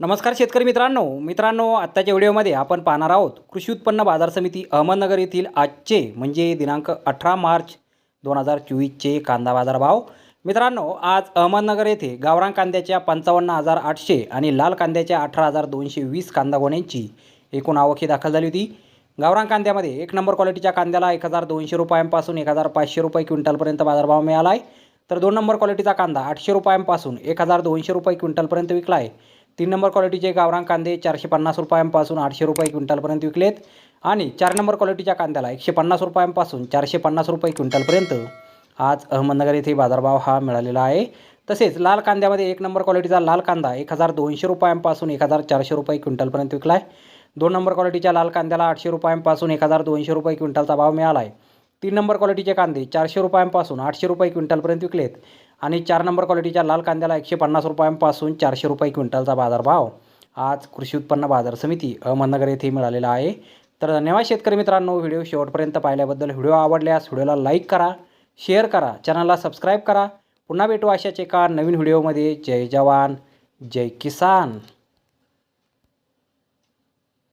नमस्कार शेतकरी मित्रांनो. मित्रांनो आत्ताच्या व्हिडिओमध्ये आपण पाहणार आहोत कृषी उत्पन्न बाजार समिती अहमदनगर येथील आजचे म्हणजे दिनांक अठरा मार्च दोन हजार चोवीसचे कांदा बाजार भाव मित्रांनो आज अहमदनगर येथे गावरान कांद्याच्या पंचावन्न हजार आठशे आणि लाल कांद्याच्या अठरा हजार दोनशे वीस कांदा गोण्यांची एकूण आवक ही दाखल झाली होती. गावरान कांद्यामध्ये एक नंबर क्वालिटीच्या कांद्याला एक हजार दोनशे रुपयांपासून एक हजार पाचशे रुपये क्विंटलपर्यंत बाजारभाव मिळाला आहे. तर दोन नंबर क्वालिटीचा कांदा आठशे रुपयांपासून एक हजार दोनशे रुपये क्विंटलपर्यंत विकला आहे. तीन नंबर क्वालिटीचे गावरान कांदे चारशे पन्नास रुपयांपासून आठशे रुपये क्विंटलपर्यंत विकलेत आणि चार नंबर क्वालिटीच्या कांद्याला एकशे पन्नास रुपयांपासून चारशे पन्नास रुपये क्विंटलपर्यंत आज अहमदनगर येथे बाजारभाव हा मिळालेला आहे. तसेच लाल कांद्यामध्ये एक नंबर क्वालिटीचा लाल कांदा एक हजार दोनशे रुपयांपासून एक हजार चारशे रुपये क्विंटलपर्यंत विकला आहे दोन नंबर क्वालिटीच्या लाल कांद्याला आठशे रुपयांपासून एक हजार दोनशे रुपये क्विंटलचा भाव मिळाला आहे तीन नंबर क्वालिटीचे कांदे चारशे रुपयांपासून आठशे रुपये क्विंटलपर्यंत विकलेत. आणि चार नंबर क्वालिटीच्या लाल कांद्याला एकशे पन्नास रुपयांपासून चारशे रुपये क्विंटलचा बाजारभाव. आज कृषी उत्पन्न बाजार समिती अहमदनगर येथे मिळालेला आहे. तर धन्यवाद शेतकरी मित्रांनो व्हिडिओ शेवटपर्यंत पाहिल्याबद्दल व्हिडिओ आवडल्यास व्हिडिओला लाईक करा शेअर करा चॅनलला सबस्क्राईब करा. पुन्हा भेटू अशाच एका नवीन व्हिडिओमध्ये. जय जवान जय किसान.